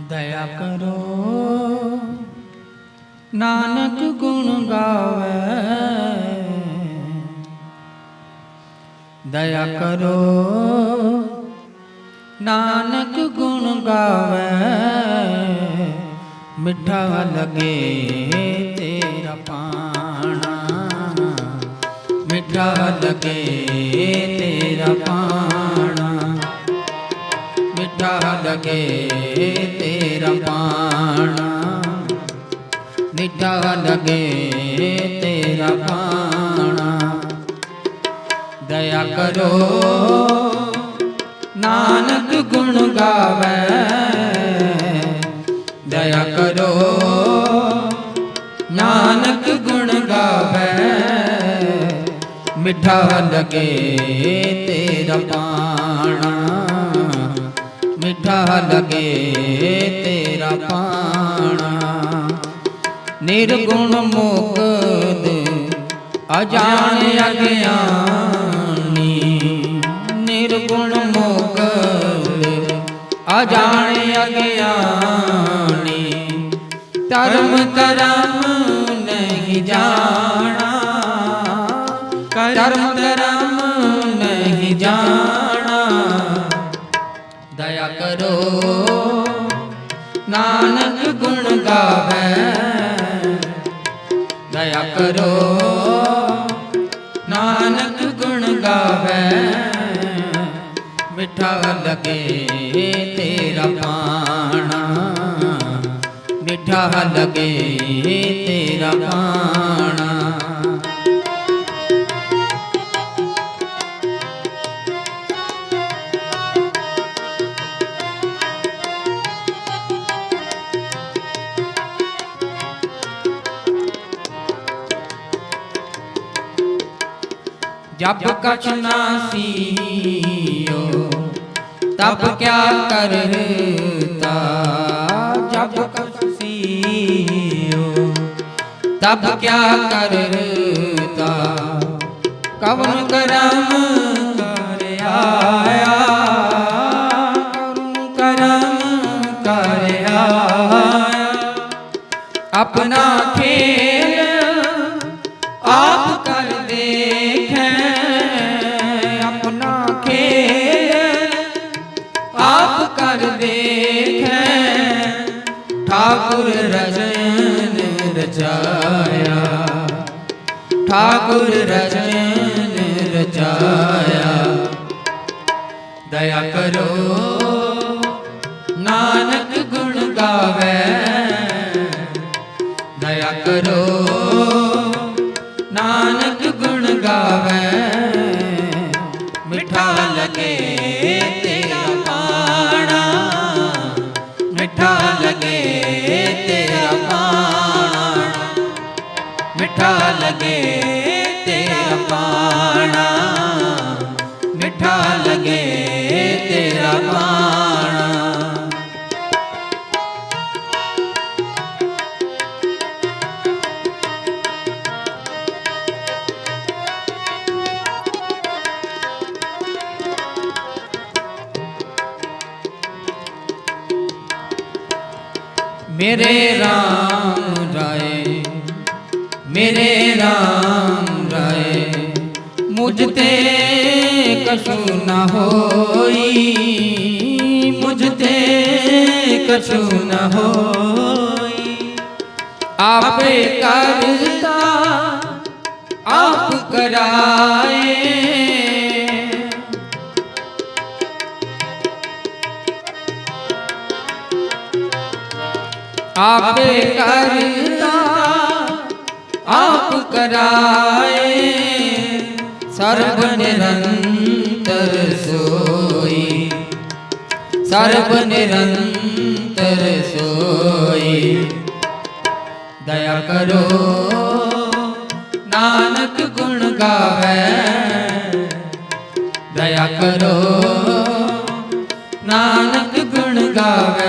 ਦਇਆ ਕਰੋ। ਨਾਨਕ ਗੁਣ ਗਾਵੇ। ਦਇਆ ਕਰੋ। ਨਾਨਕ ਗੁਣ ਗਾਵੇ। ਮਿੱਠਾ ਲਗੇ ਤੇਰਾ ਪਾਣਾ। ਮਿੱਠਾ ਲਗੇ ਤੇਰਾ ਪਾਣਾ। ਮਿੱਠਾ ਲਗੇ ਤੇਰਾ ਪਾਣਾ। ਮਿੱਠਾ ਲਗੇ ਤੇਰਾ ਪਾਣਾ। ਦਇਆ ਕਰੋ। ਨਾਨਕ ਗੁਣ ਗਾਵੇ। ਦਇਆ ਕਰੋ। ਨਾਨਕ ਗੁਣ ਗਾਵੇ। ਮਿੱਠਾ ਲਗੇ ਤੇਰਾ ਪਾਣਾ। ਮਿੱਠਾ ਲਗੇ ਤੇਰਾ ਪਾਣਾ। ਨਿਰਗੁਣ ਮੁਕਤ ਅਜਾਣ ਅਗਿਆਨੀ। ਨਿਰਗੁਣ ਮੁਕਤ ਅਜਾਣ ਅਗਿਆਨੀ। ਧਰਮ ਕਰਮ ਨਹੀਂ ਜਾਣਾ। ਕਰਮ ਕਰਮ ਦਇਆ ਨਾਨਕ ਗੁਣ ਗਾਵੇ, ਦਇਆ ਕਰੋ। ਨਾਨਕ ਗੁਣ ਗਾਵੇ, ਮਿੱਠਾ ਲਗੇ ਤੇਰਾ ਪਾਣਾ। ਮਿੱਠਾ ਲਗੇ ਤੇਰਾ ਪਾਣਾ। ਜਬ ਕਛ ਨਾਸੀਓ ਤਬ ਕਿਆ ਕਰਤਾ? ਜਬ ਕਛ ਸੀਓ ਤਬ ਕਿਆ ਕਰਤਾ? ਕਵਨ ਕਰਮ ਕਰਿਆ ਕਰਮ ਕਰਿਆ। ਆਪਣਾ ਠਾਕੁਰ ਰਜਨ ਰਚਾਇਆ ਠਾਕੁਰ ਰਜਨ ਰਚਾਇਆ ਦਇਆ ਕਰੋ ਨਾਨਕ ਗੁਣ ਗਾਵੇ ਦਇਆ ਕਰੋ ਨਾਨਕ ਗੁਣ ਗਾਵੇ ਮਿੱਠਾ ਲਗੇ ਮਿੱਠਾ ਲਗੇ ਤੇ ਪਾਣਾ ਮਿੱਠਾ ਲਗੇ ਤੇਰਾ ਪਾਣਾ। ਮੇਰੇ ਰਾਮ ਰਾਏ मेरे राम राय मुझते कछु न होई मुझते कछु न होई आप करता आप कराए आप करता ਆਪ ਕਰਾਏ, ਸਰਬ ਨਿਰੰਤਰ ਸੋਈ। ਸਰਬ ਨਿਰੰਤਰ ਸੋਈ। ਦਇਆ ਕਰੋ, ਨਾਨਕ ਗੁਣ ਗਾਵੇ। ਦਇਆ ਕਰੋ, ਨਾਨਕ ਗੁਣ ਗਾਵੇ।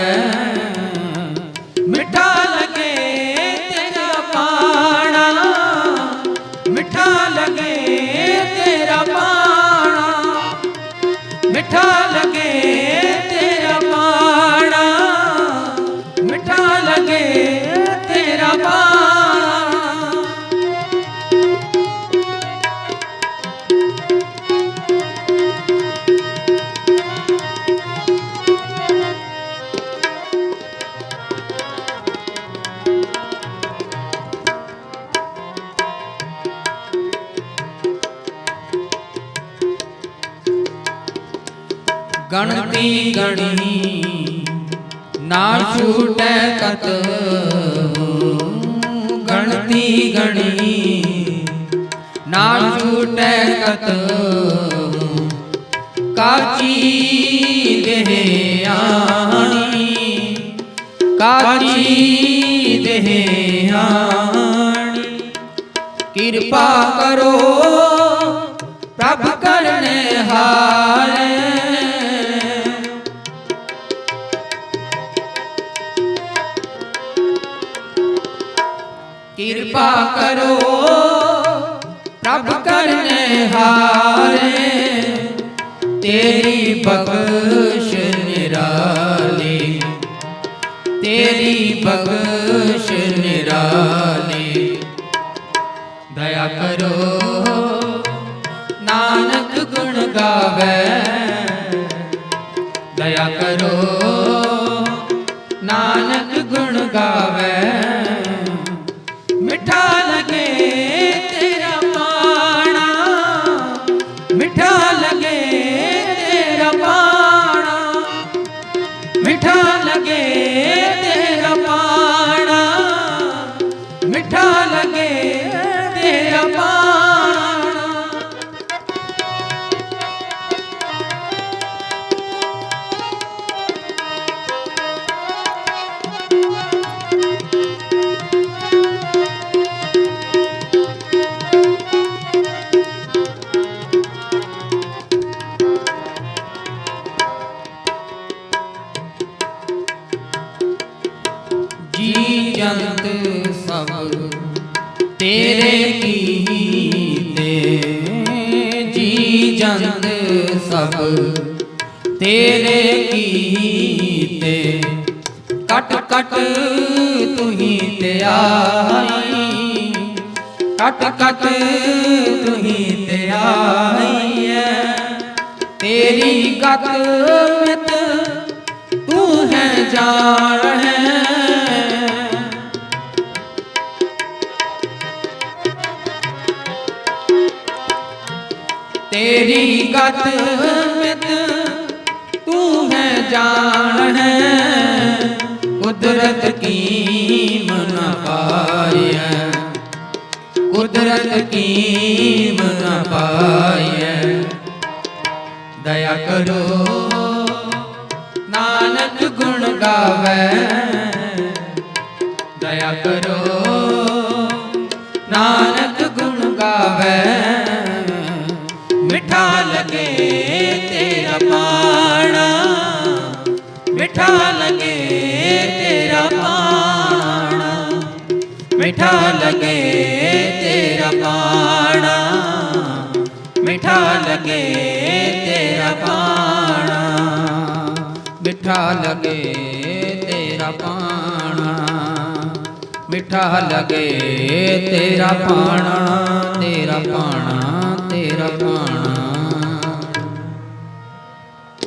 ਲਗੇ ਤੇਰਾ ਬਾਣਾ ਗਣਤੀ ਗਣੀ। ਨਾ ਛੂਟੈ ਕਤ ਗਣਤੀ ਗਣੀ। ਨਾ ਛੂਟੈ ਕਤ ਕਾਚੀ ਦੇਹ ਆਣੀ। ਕਾਚੀ ਦੇਹ ਆਣੀ। ਕਿਰਪਾ ਕਰੋ ਪ੍ਰਭ ਕਰਨੇ ਹਾਰੇ। ਕਿਰਪਾ ਕਰੋ। ਪ੍ਰਭ ਕਰਨੇ ਹਾਰੇ। ਤੇਰੀ ਬਖਸ਼ ਨਿਰਾਲੀ। ਤੇਰੀ ਬਖਸ਼ ਨਿਰਾਲੀ। ਦਇਆ ਕਰੋ। ਨਾਨਕ ਗੁਣ ਗਾਵੇ। ਦਇਆ ਕਰੋ। ਨਾਨਕ ਗੁਣ ਗਾਵੇ। ਮਿੱਠਾ ਜੰਤ ਸਭ ਤੇਰੇ ਕੀਤੇ ਜੀ ਜੰਤ ਸਭ ਤੇਰੇ ਕੀਤੇ ਕਟ ਕਟ ਤੁਹੀ ਤੇ ਆਈ ਕਟ ਕਟ ਤੁਹੀ ਤੇ ਆਈ ਐ ਤੇਰੀ ਗਤ ਮਿਤ ਤੂੰ ਹੈ ਜਾਣ ਹੈ ਤੇਰੀ ਗਤ ਮਿਤ ਤੂੰ ਹੈ ਜਾਣ। ਹੈ ਕੁਦਰਤ ਕੀਮ ਮਨ ਪਾਇਐ ਕੁਦਰਤ ਕੀਮ ਮਨ ਪਾਇਐ ਦਇਆ ਕਰੋ, ਨਾਨਕ ਗੁਣ ਗਾਵੇ। ਦਇਆ ਕਰੋ, ਨਾਨਕ ਗੁਣ ਗਾਵੇ। ਮਿੱਠਾ ਲਗੇ ਤੇਰਾ ਪਾਣਾ। ਮਿੱਠਾ ਲਗੇ ਤੇਰਾ ਪਾਣਾ। ਮਿੱਠਾ ਲਗੇ ਤੇਰਾ ਪਾਣਾ। ਮਿੱਠਾ ਲਗੇ ਤੇਰਾ ਪਾਣਾ। ਮਿੱਠਾ ਲਗੇ ਤੇਰਾ ਪਾਣਾ। ਮਿੱਠਾ ਲਗੇ ਤੇਰਾ ਪਾਣਾ ਤੇਰਾ ਪਾਣਾ। ਤੇਰਾ ਪਾਣਾ